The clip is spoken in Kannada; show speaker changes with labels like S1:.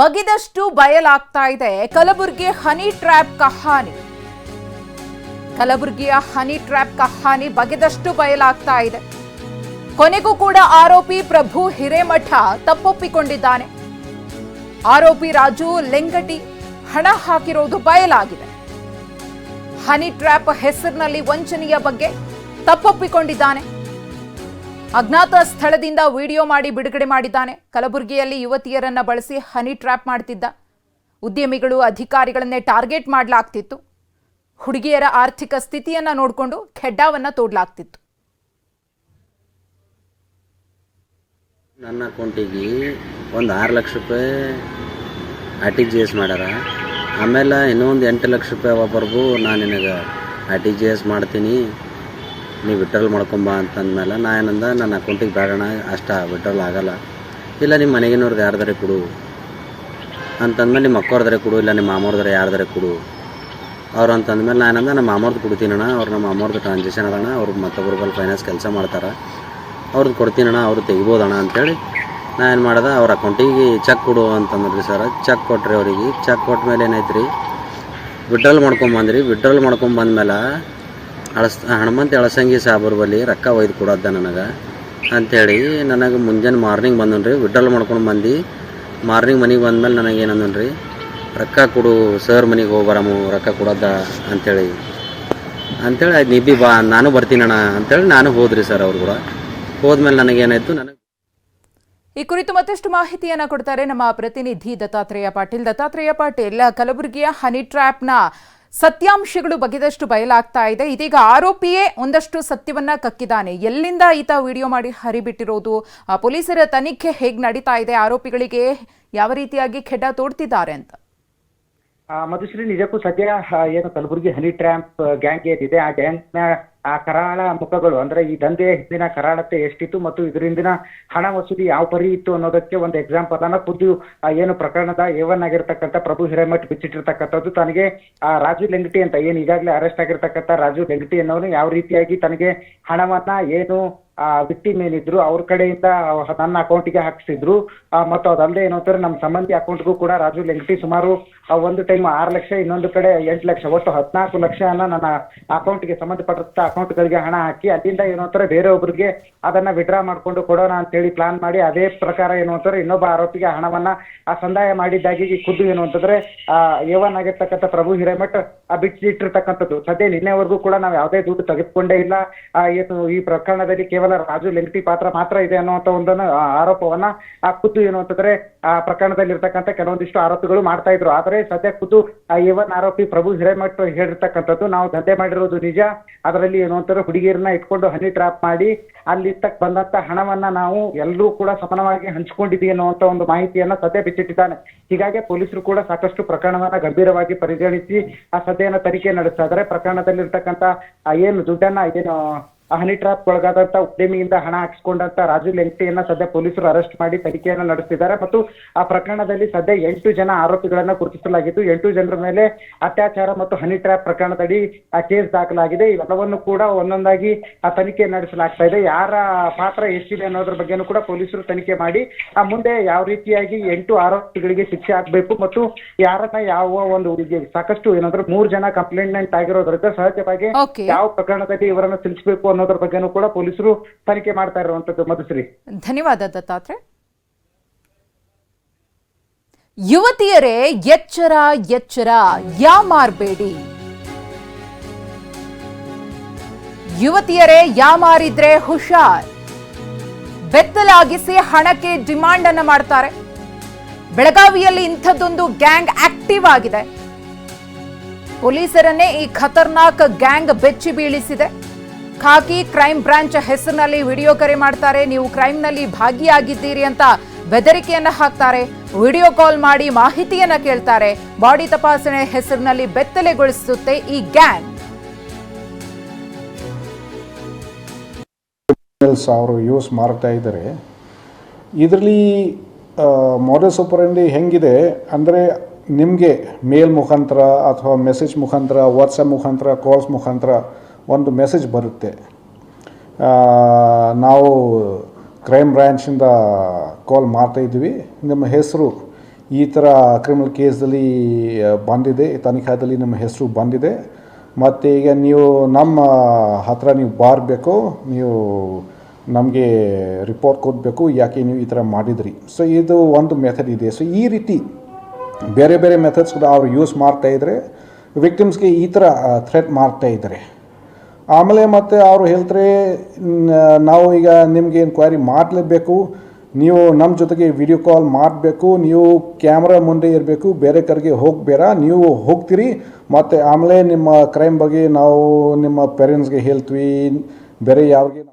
S1: ಬಗಿದಷ್ಟು ಬಯಲಾಗ್ತಾ ಇದೆ. ಕಲಬುರಗಿ ಹನಿ ಟ್ರ್ಯಾಪ್ ಕಹಾನಿ. ಕಲಬುರಗಿಯ ಹನಿ ಟ್ರ್ಯಾಪ್ ಕಹಾನಿ ಬಗೆದಷ್ಟು ಬಯಲಾಗ್ತಾ ಇದೆ. ಕೊನೆಗೂ ಕೂಡ ಆರೋಪಿ ಪ್ರಭು ಹಿರೇಮಠ ತಪ್ಪೊಪ್ಪಿಕೊಂಡಿದ್ದಾನೆ. ಆರೋಪಿ ರಾಜು ಲೆಂಗಟಿ ಹಣ ಹಾಕಿರೋದು ಬಯಲಾಗಿದೆ. ಹನಿ ಟ್ರ್ಯಾಪ್ ಹೆಸರಿನಲ್ಲಿ ವಂಚನೆಯ ಬಗ್ಗೆ ತಪ್ಪೊಪ್ಪಿಕೊಂಡಿದ್ದಾನೆ. ಅಜ್ಞಾತ ಸ್ಥಳದಿಂದ ವಿಡಿಯೋ ಮಾಡಿ ಬಿಡುಗಡೆ ಮಾಡಿದ್ದಾನೆ. ಕಲಬುರಗಿಯಲ್ಲಿ ಯುವತಿಯರನ್ನ ಬಳಸಿ ಹನಿ ಟ್ರ್ಯಾಪ್ ಮಾಡ್ತಿದ್ದ. ಉದ್ಯಮಿಗಳು ಅಧಿಕಾರಿಗಳನ್ನೇ ಟಾರ್ಗೆಟ್ ಮಾಡಲಾಗ್ತಿತ್ತು. ಹುಡುಗಿಯರ ಆರ್ಥಿಕ ಸ್ಥಿತಿಯನ್ನ ನೋಡಿಕೊಂಡು ಖೆಡ್ಡಾವನ್ನ ತೋಡ್ಲಾಗ್ತಿತ್ತು.
S2: ನನ್ನ ಅಕೌಂಟಿಗೆ ಒಂದು ಆರು ಲಕ್ಷ ರೂಪಾಯಿ ಆರ್ ಟಿ ಜಿ ಎಸ್ ಮಾಡ್ಯಾರ. ಆಮೇಲೆ ಇನ್ನೊಂದು ಎಂಟು ಲಕ್ಷ ರೂಪಾಯಿ ಒಬ್ಬರಿಗೂ ನಾನು ನಿನಗೆ ಆರ್ ಟಿ ಜಿ ಎಸ್ ಮಾಡ್ತೀನಿ. ನೀವು ವಿಡ್ರಾಲ್ ಮಾಡ್ಕೊಂಬ ಅಂತಂದಮೇಲೆ ನಾ ಏನಂದ, ನನ್ನ ಅಕೌಂಟಿಗೆ ಬೇಡಣ ಅಷ್ಟ ವಿಡ್ರಾಲ್ ಆಗಲ್ಲ. ಇಲ್ಲ ನಿಮ್ಮ ಮನೆಗಿನವ್ರದ್ದು ಯಾರ್ದಾರೆ ಕೊಡು ಅಂತಂದ್ಮೇಲೆ ನಿಮ್ಮ ಅಕ್ಕವ್ರದಾರೆ ಕೊಡು, ಇಲ್ಲ ನಿಮ್ಮ ಮಾಮೋರ್ದಾರೆ ಯಾರ್ದಾರೆ ಕೊಡು. ಅವ್ರು ಅಂತಂದ್ಮೇಲೆ ನಾನು ಏನಂದ ನಮ್ಮ ಮಾಮೋರ್ದು ಕೊಡ್ತೀನಣ್ಣ ಅವ್ರು ನಮ್ಮ ಮಾಮೋರ್ದು ಟ್ರಾನ್ಸಾಕ್ಷನ್ ಅದಣ್ಣ ಅವ್ರು ಮತ್ತೊಬ್ಬರು ಫೈನಾನ್ಸ್ ಕೆಲಸ ಮಾಡ್ತಾರೆ. ಅವ್ರದ್ದು ಕೊಡ್ತೀನಣ್ಣ ಅವ್ರು ತೆಗಿಬೋದಣ್ಣ ಅಂತೇಳಿ ನಾ ಏನು ಮಾಡ್ದೆ, ಅವ್ರ ಅಕೌಂಟಿಗೆ ಚೆಕ್ ಕೊಡು ಅಂತಂದ್ರಿ ಸರ್ ಚೆಕ್ ಕೊಟ್ರಿ ಅವರಿಗೆ. ಚೆಕ್ ಕೊಟ್ಟ ಮೇಲೆ ಏನಾಯ್ತು ರೀ ವಿಡ್ರಾಲ್ ಮಾಡ್ಕೊಂಬಂದ್ರಿ ವಿಡ್ರಾಲ್ ಮಾಡ್ಕೊಂಬಂದ್ಮೇಲೆ ಅಳಸ್ ಹನುಮಂತ ಎಳಸಂಗಿ ಸಾಬರ್ ಬಲ್ಲಿ ರೊಕ್ಕ ಒಯ್ದು ಕೊಡೋದ ನನಗೆ. ಅಂಥೇಳಿ ನನಗೆ ಮುಂಜಾನೆ ಮಾರ್ನಿಂಗ್ ಬಂದನು ರೀ ವಿಡ್ರಲ್ ಮಾಡ್ಕೊಂಡು ಬಂದು. ಮಾರ್ನಿಂಗ್ ಮನೆಗೆ ಬಂದಮೇಲೆ ನನಗೆ ಏನಂದನು ರೀ ರೊಕ್ಕ ಕೊಡು, ಸರ್ ಮನೆಗೆ ಹೋಗಿ ರೊಕ್ಕ ಕೊಡೋದ ಅಂಥೇಳಿ ಅಂಥೇಳಿ ಅದು ನಿಬ್ಬಿ ಬಿ ನಾನು ಬರ್ತೀನಣ್ಣ ಅಂಥೇಳಿ ನಾನು ಹೋದ್ರಿ ಸರ್ ಅವ್ರು ಕೂಡ. ಹೋದ್ಮೇಲೆ ನನಗೇನಾಯಿತು ನನಗೆ
S1: ಈ ಕುರಿತು ಮತ್ತಷ್ಟು ಮಾಹಿತಿಯನ್ನು ಕೊಡ್ತಾರೆ ನಮ್ಮ ಪ್ರತಿನಿಧಿ ದತ್ತಾತ್ರೇಯ ಪಾಟೀಲ್. ದತ್ತಾತ್ರೇಯ ಪಾಟೀಲ್, ಕಲಬುರಗಿಯ ಹನಿ ಟ್ರ್ಯಾಪ್ನ ಸತ್ಯಾಂಶಗಳು ಬಗೆದಷ್ಟು ಬಯಲಾಗ್ತಾ ಇದೆ. ಇದೀಗ ಆರೋಪಿಯೇ ಒಂದಷ್ಟು ಸತ್ಯವನ್ನ ಕಕ್ಕಿದ್ದಾನೆ. ಎಲ್ಲಿಂದ ಈತ ವಿಡಿಯೋ ಮಾಡಿ ಹರಿಬಿಟ್ಟಿರೋದು? ಪೊಲೀಸರ ತನಿಖೆ ಹೇಗೆ ನಡೀತಾ ಇದೆ? ಆರೋಪಿಗಳಿಗೆ ಯಾವ ರೀತಿಯಾಗಿ ಖೆಡ ತೋಡ್ತಿದ್ದಾರೆ ಅಂತ.
S3: ಮಧುಶ್ರೀ, ನಿಜಕ್ಕೂ ಸದ್ಯ ಏನು ಕಲಬುರಗಿ ಹನಿ ಟ್ರ್ಯಾಂಪ್ ಗ್ಯಾಂಗ್ ಏನಿದೆ, ಆ ಗ್ಯಾಂಗ್ನ ಆ ಕರಾಳ ಮುಖಗಳು, ಅಂದ್ರೆ ಈ ದಂಧೆಯ ಹಿಂದಿನ ಕರಾಳತೆ ಎಷ್ಟಿತ್ತು ಮತ್ತು ಇದರಿಂದಿನ ಹಣ ವಸೂಲಿ ಯಾವ ಪರಿ ಇತ್ತು ಅನ್ನೋದಕ್ಕೆ ಒಂದು ಎಕ್ಸಾಂಪಲ್ ಅನ್ನ ಖುದ್ದು ಏನು ಪ್ರಕರಣದ ಏವನ್ ಆಗಿರ್ತಕ್ಕಂಥ ಪ್ರಭು ಹಿರೇಮಠ್ ಬಿಚ್ಚಿಟ್ಟಿರ್ತಕ್ಕಂಥದ್ದು, ತನಗೆ ಆ ರಾಜು ಲೆಂಗಟಿ ಅಂತ, ಏನು ಈಗಾಗಲೇ ಅರೆಸ್ಟ್ ಆಗಿರ್ತಕ್ಕಂಥ ರಾಜು ಲೆಂಗಟಿ ಅನ್ನೋನು ಯಾವ ರೀತಿಯಾಗಿ ತನಗೆ ಹಣವನ್ನ ಏನು ಆ ವಿಕ್ಟಿಮ್ ಏನಿದ್ರು ಅವ್ರ ಕಡೆಯಿಂದ ನನ್ನ ಅಕೌಂಟಿಗೆ ಹಾಕಿಸಿದ್ರು. ಮತ್ತು ಅದಲ್ಲದೆ ಏನು ಅಂತಾರೆ ನಮ್ಮ ಸಂಬಂಧಿ ಅಕೌಂಟ್ಗೂ ಕೂಡ ರಾಜು ಲೆಂಗಟಿ ಸುಮಾರು ಒಂದು ಟೈಮ್ ಆರು ಲಕ್ಷ, ಇನ್ನೊಂದು ಕಡೆ ಎಂಟು ಲಕ್ಷ, ಒಟ್ಟು ಹದಿನಾಲ್ಕು ಲಕ್ಷನ ನನ್ನ ಅಕೌಂಟ್ಗೆ ಸಂಬಂಧಪಟ್ಟ ಅಕೌಂಟ್ಗಳಿಗೆ ಹಣ ಹಾಕಿ, ಅಲ್ಲಿಂದ ಏನು ಅಂತಾರೆ ಬೇರೆಯೊಬ್ಬರಿಗೆ ಅದನ್ನ ವಿಡ್ರಾ ಮಾಡ್ಕೊಂಡು ಕೊಡೋಣ ಅಂತೇಳಿ ಪ್ಲಾನ್ ಮಾಡಿ, ಅದೇ ಪ್ರಕಾರ ಏನು ಅಂತಾರೆ ಇನ್ನೊಬ್ಬ ಆರೋಪಿಗೆ ಹಣವನ್ನ ಆ ಸಂದಾಯ ಮಾಡಿದ್ದಾಗಿ ಖುದ್ದು ಏನು ಅಂತಂದ್ರೆ, ಆ ಏವನ್ ಆಗಿರ್ತಕ್ಕಂಥ ಪ್ರಭು ಹಿರೇಮಠ್ ಬಿಚ್ಚಿಟ್ಟಿರ್ತಕ್ಕಂಥದ್ದು ಸದ್ಯ ನಿನ್ನೆವರೆಗೂ ಕೂಡ ನಾವು ಯಾವುದೇ ದುಡ್ಡು ತೆಗೆದುಕೊಂಡೇ ಇಲ್ಲ. ಏನು ಈ ಪ್ರಕರಣದಲ್ಲಿ ಕೇವಲ ರಾಜು ಲೆಂಗಟಿ ಪಾತ್ರ ಮಾತ್ರ ಇದೆ ಅನ್ನುವಂತ ಒಂದನ್ನು ಆರೋಪವನ್ನ, ಆ, ಖುದ್ದು ಏನು ಅಂತಂದ್ರೆ ಆ ಪ್ರಕರಣದಲ್ಲಿ ಇರ್ತಕ್ಕಂಥ ಕೆಲವೊಂದಿಷ್ಟು ಆರೋಪಿಗಳು ಮಾಡ್ತಾ ಇದ್ರು. ಆದರೆ ಸದ್ಯ ಖುದ್ದು, ಆ ಆರೋಪಿ ಪ್ರಭು ಹಿರೇಮಠ್ ಹೇಳಿರ್ತಕ್ಕಂಥದ್ದು, ನಾವು ದಂಧೆ ಮಾಡಿರೋದು ನಿಜ. ಅದರಲ್ಲಿ ಏನು ಅಂತಾರೆ ಹುಡುಗಿಯರನ್ನ ಇಟ್ಕೊಂಡು ಹನಿ ಟ್ರಾಪ್ ಮಾಡಿ ಅಲ್ಲಿ ತಕ್ಕ ಬಂದಂತ ಹಣವನ್ನ ನಾವು ಎಲ್ಲರೂ ಕೂಡ ಸಮಾನವಾಗಿ ಹಂಚ್ಕೊಂಡಿದ್ದೀವಿ ಅನ್ನುವಂತ ಒಂದು ಮಾಹಿತಿಯನ್ನ ಸದ್ಯ ಬಿಚ್ಚಿಟ್ಟಿದ್ದಾನೆ. ಹೀಗಾಗಿ ಪೊಲೀಸರು ಕೂಡ ಸಾಕಷ್ಟು ಪ್ರಕರಣವನ್ನ ಗಂಭೀರವಾಗಿ ಪರಿಗಣಿಸಿ, ಆ, ಸದ್ಯನ ತನಿಖೆ ನಡೆಸ್ತಾ ಇದ್ದಾರೆ. ಪ್ರಕರಣದಲ್ಲಿರ್ತಕ್ಕಂಥ ಏನು ದುಡ್ಡನ್ನ ಏನು ಆ ಹನಿ ಟ್ರಾಪ್ ಒಳಗಾದಂತ ಉದ್ಯಮಿಯಿಂದ ಹಣ ಹಾಕಿಸಿಕೊಂಡಂತ ರಾಜು ಲೆಂಗಟಿಯನ್ನ ಸದ್ಯ ಪೊಲೀಸರು ಅರೆಸ್ಟ್ ಮಾಡಿ ತನಿಖೆಯನ್ನ ನಡೆಸ್ತಿದ್ದಾರೆ. ಮತ್ತು ಆ ಪ್ರಕರಣದಲ್ಲಿ ಸದ್ಯ ಎಂಟು ಜನ ಆರೋಪಿಗಳನ್ನ ಗುರುತಿಸಲಾಗಿದ್ದು ಎಂಟು ಜನರ ಮೇಲೆ ಅತ್ಯಾಚಾರ ಮತ್ತು ಹನಿ ಟ್ರ್ಯಾಪ್ ಪ್ರಕರಣದಡಿ ಆ ಕೇಸ್ ದಾಖಲಾಗಿದೆ. ಇವೆಲ್ಲವನ್ನು ಕೂಡ ಒಂದೊಂದಾಗಿ ಆ ತನಿಖೆ ನಡೆಸಲಾಗ್ತಾ ಇದೆ. ಯಾರ ಪಾತ್ರ ಎಷ್ಟಿದೆ ಅನ್ನೋದ್ರ ಬಗ್ಗೆನೂ ಕೂಡ ಪೊಲೀಸರು ತನಿಖೆ ಮಾಡಿ ಆ ಮುಂದೆ ಯಾವ ರೀತಿಯಾಗಿ ಎಂಟು ಆರೋಪಿಗಳಿಗೆ ಶಿಕ್ಷೆ ಆಗ್ಬೇಕು ಮತ್ತು ಯಾರನ್ನ ಯಾವ ಒಂದು ಸಾಕಷ್ಟು ಏನಾದ್ರು ಮೂರ್ ಜನ ಕಂಪ್ಲೇಂಟ್ ಆಗಿರೋದ್ರಿಂದ ಸಹಜವಾಗಿ ಯಾವ ಪ್ರಕರಣದಲ್ಲಿ ಇವರನ್ನು ತಿಳಿಸಬೇಕು ಅನ್ನೋದ್ರ ಬಗ್ಗೆನೂ ಕೂಡ ಪೊಲೀಸರು ತನಿಖೆ ಮಾಡ್ತಾ ಇರುವಂತದ್ದು ಮಧುಶ್ರೀ.
S1: ಧನ್ಯವಾದ ದತ್ತಾತ್ರೆ ಯುವತಿಯರೇ, ಎಚ್ಚರ ಎಚ್ಚರ ಯಾಮಾರ್ಬೇಡಿ ಯುವತಿಯರೇ ಯಾಮಾರಿದ್ರೆ ಹುಷಾರ್. ಬೆತ್ತಲಾಗಿಸಿ ಹಣಕ್ಕೆ ಡಿಮಾಂಡ್ ಅನ್ನ ಮಾಡ್ತಾರೆ. ಬೆಳಗಾವಿಯಲ್ಲಿ ಇಂಥದ್ದೊಂದು ಗ್ಯಾಂಗ್ ಆಕ್ಟಿವ್ ಆಗಿದೆ. ಪೊಲೀಸರನ್ನೇ ಈ ಖತರ್ನಾಕ್ ಗ್ಯಾಂಗ್ ಬೆಚ್ಚಿ ಬೀಳಿಸಿದೆ. ಖಾಕಿ ಕ್ರೈಮ್ ಬ್ರಾಂಚ್ ಹೆಸರಿನಲ್ಲಿ ವಿಡಿಯೋ ಕರೆ ಮಾಡ್ತಾರೆ. ನೀವು ಕ್ರೈಮ್ನಲ್ಲಿ ಭಾಗಿಯಾಗಿದ್ದೀರಿ ಅಂತ ಬೆದರಿಕೆಯನ್ನ ಹಾಕ್ತಾರೆ. ವಿಡಿಯೋ ಕಾಲ್ ಮಾಡಿ ಮಾಹಿತಿಯನ್ನ ಕೇಳ್ತಾರೆ. ಬಾಡಿ ತಪಾಸಣೆ ಹೆಸರಿನಲ್ಲಿ ಬೆತ್ತಲೆಗೊಳಿಸುತ್ತೆ ಈ ಗ್ಯಾಂಗ್.
S4: ಅವರು ಯೂಸ್ ಮಾಡ್ತಾ ಇದ್ದಾರೆ. ಇದರಲ್ಲಿ ಮಾಡೆಲ್ ಸೂಪರಂಡಿ ಹೆಂಗಿದೆ ಅಂದರೆ ನಿಮಗೆ ಮೇಲ್ ಮುಖಾಂತರ ಅಥವಾ ಮೆಸೇಜ್ ಮುಖಾಂತರ ವಾಟ್ಸಪ್ ಮುಖಾಂತರ ಕಾಲ್ಸ್ ಮುಖಾಂತರ ಒಂದು ಮೆಸೇಜ್ ಬರುತ್ತೆ. ನಾವು ಕ್ರೈಮ್ ಬ್ರ್ಯಾಂಚಿಂದ ಕಾಲ್ ಮಾಡ್ತಾ ಇದ್ವಿ ನಿಮ್ಮ ಹೆಸರು, ಈ ಥರ ಕ್ರಿಮಿನಲ್ ಕೇಸಲ್ಲಿ ಬಂದಿದೆ, ತನಿಖಾದಲ್ಲಿ ನಿಮ್ಮ ಹೆಸರು ಬಂದಿದೆ. ಮತ್ತು ಈಗ ನೀವು ನಮ್ಮ ಹತ್ರ ನೀವು ಬಾರಬೇಕು, ನೀವು ನಮಗೆ ರಿಪೋರ್ಟ್ ಕೊಡಬೇಕು, ಯಾಕೆ ನೀವು ಈ ಥರ ಮಾಡಿದ್ರಿ. ಸೊ ಇದು ಒಂದು ಮೆಥಡ್ ಇದೆ. ಸೊ ಈ ರೀತಿ ಬೇರೆ ಬೇರೆ ಮೆಥಡ್ಸ್ ಕೂಡ ಅವರು ಯೂಸ್ ಮಾಡ್ತಾಯಿದ್ರೆ ವಿಕ್ಟಿಮ್ಸ್ಗೆ ಈ ಥರ ಥ್ರೆಟ್ ಮಾಡ್ತಾ ಇದ್ದಾರೆ. ಆಮೇಲೆ ಮತ್ತೆ ಅವರು ಹೇಳ್ತಾರೆ ನಾವು ಈಗ ನಿಮಗೆ ಎನ್ಕ್ವೈರಿ ಮಾಡಲೇಬೇಕು. ನೀವು ನಮ್ಮ ಜೊತೆಗೆ ವಿಡಿಯೋ ಕಾಲ್ ಮಾಡಬೇಕು. ನೀವು ಕ್ಯಾಮ್ರಾ ಮುಂದೆ ಇರಬೇಕು. ಬೇರೆ ಕಡೆಗೆ ಹೋಗಬೇಡ. ನೀವು ಹೋಗ್ತೀರಿ. ಮತ್ತು ಆಮೇಲೆ ನಿಮ್ಮ ಕ್ರೈಮ್ ಬಗ್ಗೆ ನಾವು ನಿಮ್ಮ ಪೇರೆಂಟ್ಸ್ಗೆ ಹೇಳ್ತೀವಿ. ಬೇರೆ ಯಾರಿಗೆ